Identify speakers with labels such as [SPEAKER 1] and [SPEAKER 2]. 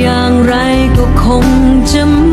[SPEAKER 1] อย่างไรก็คงจะ